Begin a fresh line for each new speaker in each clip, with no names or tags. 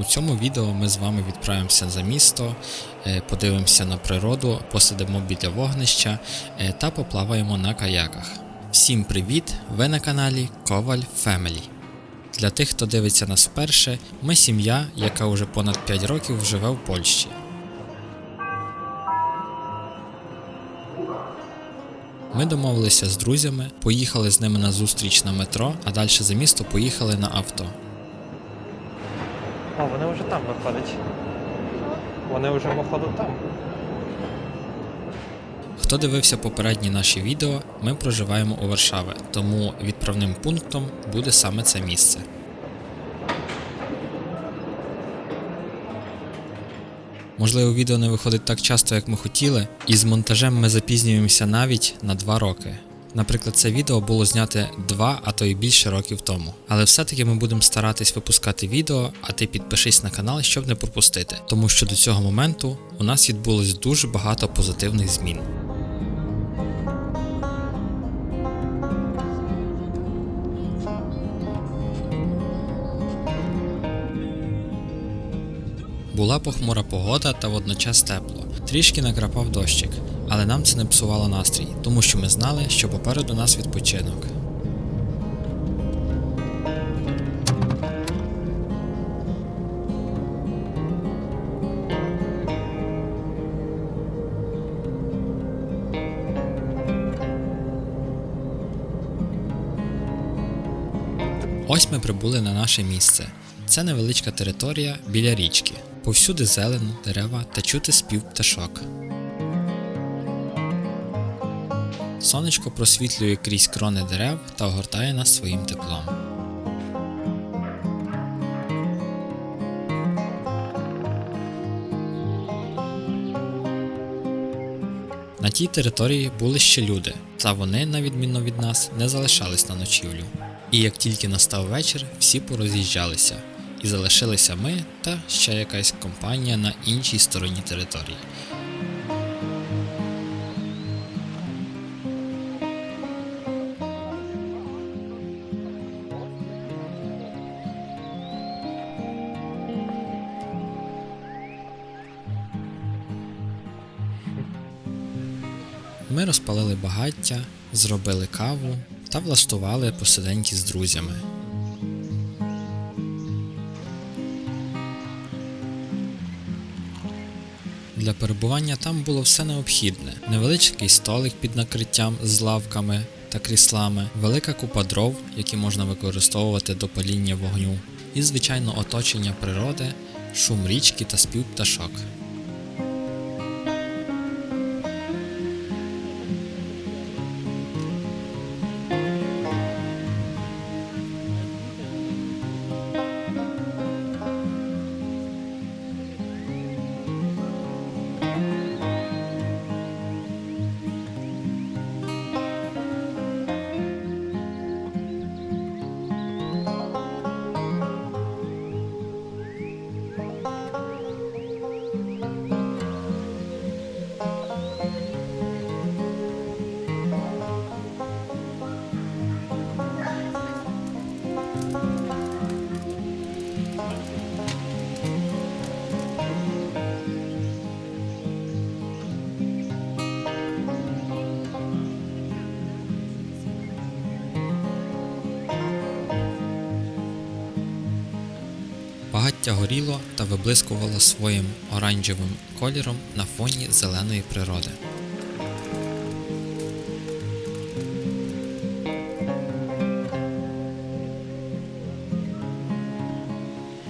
У цьому відео ми з вами відправимося за місто, е, подивимося на природу, посидимо біля вогнища е, та поплаваємо на каяках. Всім привіт! Ви на каналі Коваль Family. Для тих, хто дивиться нас вперше, ми сім'я, яка вже понад 5 років живе в Польщі. Ми домовилися з друзями, поїхали з ними на зустріч на метро, а далі за місто поїхали на авто.
О, вони вже там виходять. Вони вже походу там.
Хто дивився попередні наші відео, ми проживаємо у Варшаві, тому відправним пунктом буде саме це місце. Можливо, відео не виходить так часто, як ми хотіли, і з монтажем ми запізнюємося навіть на 2 роки. Наприклад, це відео було зняте 2, а то й більше років тому. Але все-таки ми будемо старатись випускати відео, а ти підпишись на канал, щоб не пропустити, тому що до цього моменту у нас відбулось дуже багато позитивних змін. Була похмура погода та водночас тепло. Трішки накрапав дощик, але нам це не псувало настрій, тому що ми знали, що попереду нас відпочинок. Ось ми прибули на наше місце. Це невеличка територія біля річки. Повсюди зелено, дерева та чути спів пташок. Сонечко просвітлює крізь крони дерев та огортає нас своїм теплом. На тій території були ще люди, та вони, на відміну від нас, не залишались на ночівлю. І як тільки настав вечір, всі пороз'їжджалися, і залишилися ми та ще якась компанія на іншій стороні території. Розпалили багаття, зробили каву та влаштували посиденьки з друзями. Для перебування там було все необхідне: невеличкий столик під накриттям з лавками та кріслами, велика купа дров, які можна використовувати до паління вогню, і, звичайно, оточення природи, шум річки та спів пташок. Багаття горіло та виблискувало своїм оранжевим кольором на фоні зеленої природи.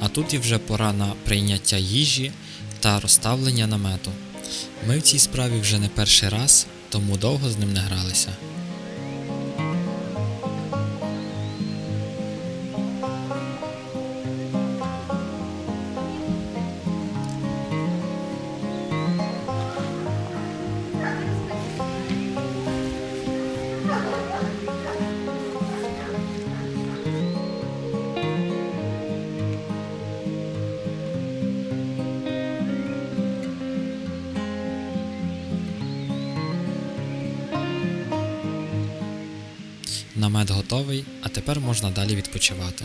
А тут і вже пора на прийняття їжі та розставлення намету. Ми в цій справі вже не перший раз, тому довго з ним не гралися. Намет готовий, а тепер можна далі відпочивати.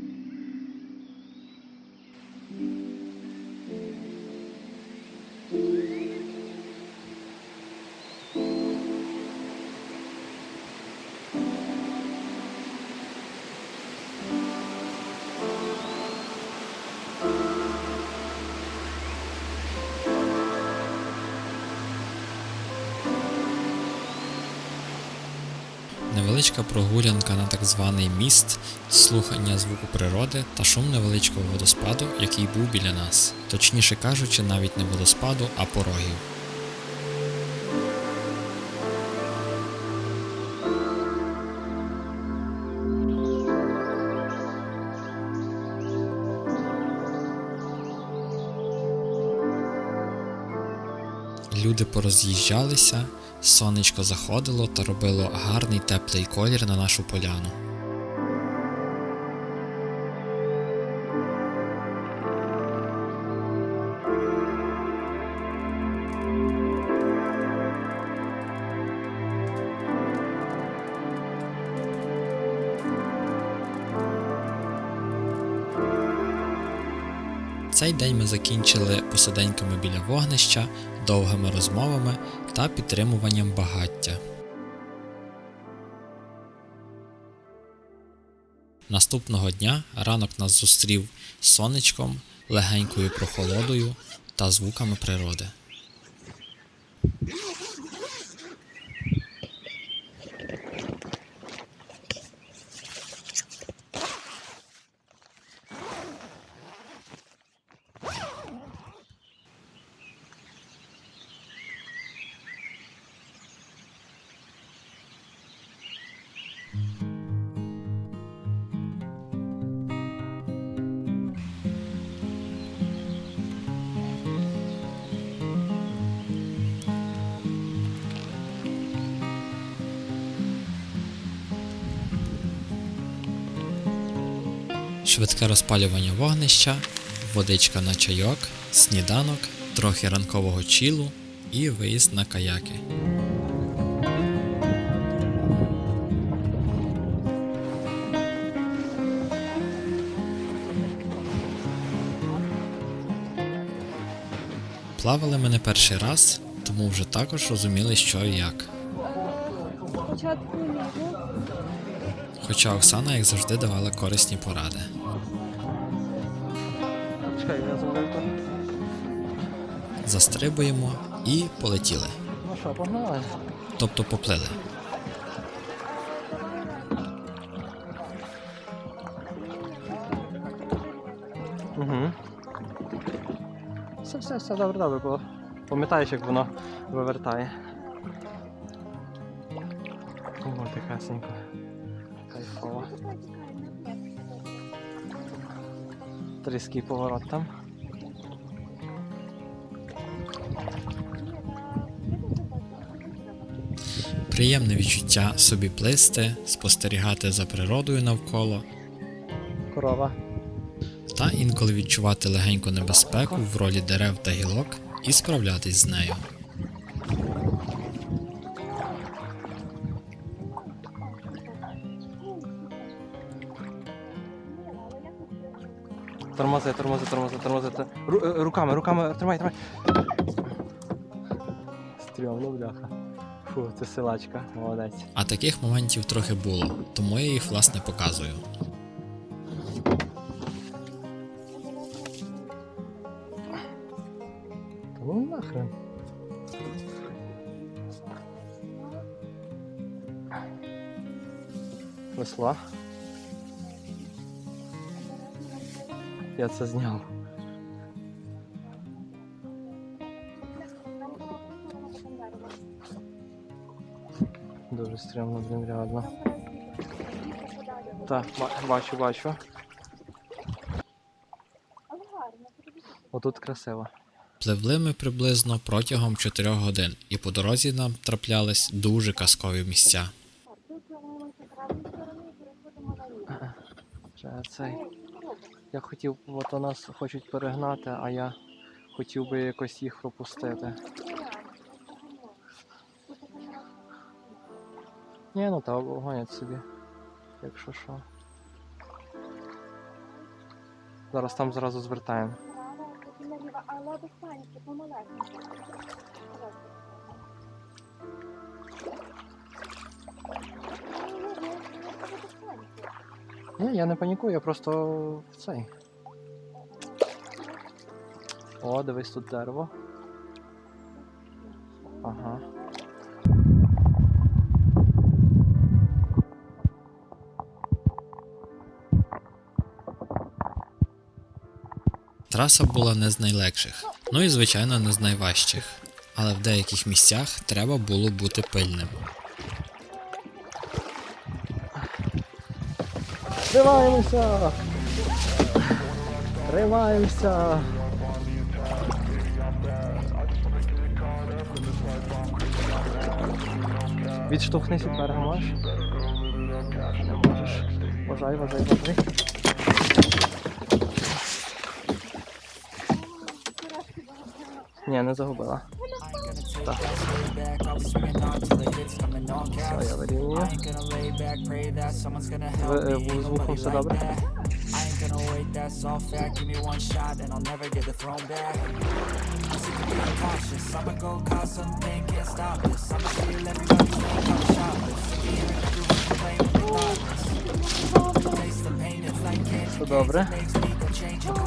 Невеличка прогулянка на так званий міст, слухання звуку природи та шум невеличкого водоспаду, який був біля нас. Точніше кажучи, навіть не водоспаду, а порогів. Люди пороз'їжджалися, сонечко заходило та робило гарний теплий колір на нашу поляну. Цей день ми закінчили посиденьками біля вогнища, довгими розмовами та підтримуванням багаття. Наступного дня ранок нас зустрів сонечком, легенькою прохолодою та звуками природи. Швидке розпалювання вогнища, водичка на чайок, сніданок, трохи ранкового чілу і виїзд на каяки. Плавали ми не перший раз, тому вже також розуміли, що і як.
Спочатку
Хоча Оксана, як завжди, давала корисні поради. Застрибуємо і полетіли.
Ну що, погнали?
Тобто поплили.
Угу. Все, все, все добре, добре було. Пам'ятаєш, як воно вивертає. О, тихесенько. Кайфово. Тріский поворот там.
Приємне відчуття собі плисти, спостерігати за природою навколо
Корова.
та інколи відчувати легеньку небезпеку в ролі дерев та гілок і справлятись з нею.
Тормози, тормози, тормози, тормози. Ру- е, руками, руками, тримай, тримай. Стрьомно, бляха. Фу, це силачка, молодець.
А таких моментів трохи було, тому я їх власне показую.
Ну нахрен. Весла. Я це зняв. Дуже стрімно, блін, реально. Так, бачу, бачу. Отут красиво.
Пливли ми приблизно протягом 4 годин, і по дорозі нам траплялись дуже казкові місця.
тут і переходимо на.
Цей. Я хотів, от у нас хочуть перегнати, а я хотів би якось їх пропустити. Ні, ну та гонять собі. Якщо що. Зараз там зразу звертаємо.
Але без паніки.
Ні, я не панікую, я просто в цей. О, дивись тут дерево. Ага.
Траса була не з найлегших, ну і звичайно не з найважчих. Але в деяких місцях треба було бути пильним.
Тримаємося! Тримаємося! Відштовхнись від берега? Не можеш. Бажай, бажай, бажай. Ні, не загубила. Так. Vuruşu işte abi. That's all fact. Give me one shot and I'll never get the throne back. I'm sick of being cautious. I'ma go cause
something, can't stop this. I'ma steal everybody's name, I'm shopless.
Dobre.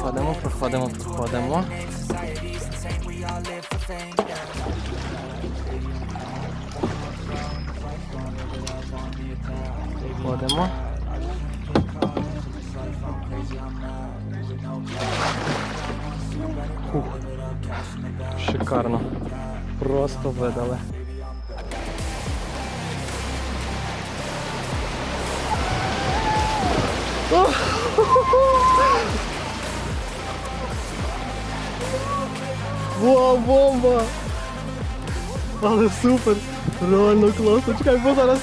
Podemos, podemos, podemos. We. Проходимо. Фух. Шикарно. Просто видали. Вау, бомба! Але супер! Реально класно, чекай, бо зараз.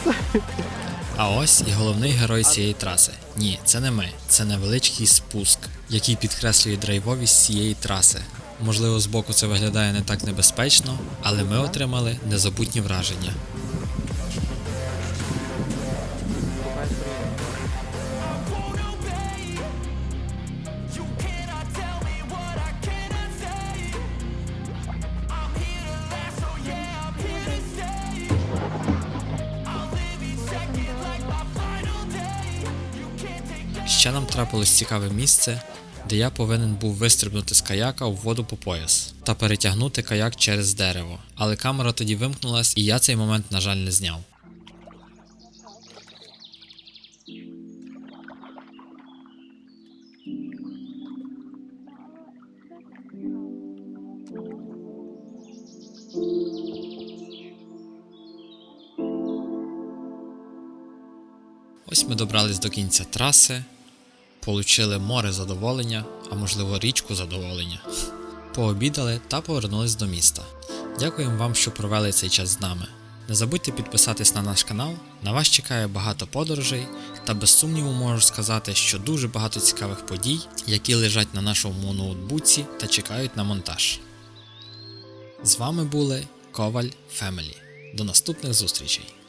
А ось і головний герой цієї траси. Ні, це не ми, це невеличкий спуск, який підкреслює драйвовість цієї траси. Можливо, збоку це виглядає не так небезпечно, але ми отримали незабутні враження. Ще нам трапилось цікаве місце, де я повинен був вистрибнути з каяка у воду по пояс та перетягнути каяк через дерево. Але камера тоді вимкнулась, і я цей момент, на жаль, не зняв. Ось ми добрались до кінця траси, получили море задоволення, а можливо річку задоволення. Пообідали та повернулись до міста. Дякуємо вам, що провели цей час з нами. Не забудьте підписатись на наш канал, на вас чекає багато подорожей, та без сумніву можу сказати, що дуже багато цікавих подій, які лежать на нашому ноутбуці та чекають на монтаж. З вами були Коваль Фемелі. До наступних зустрічей!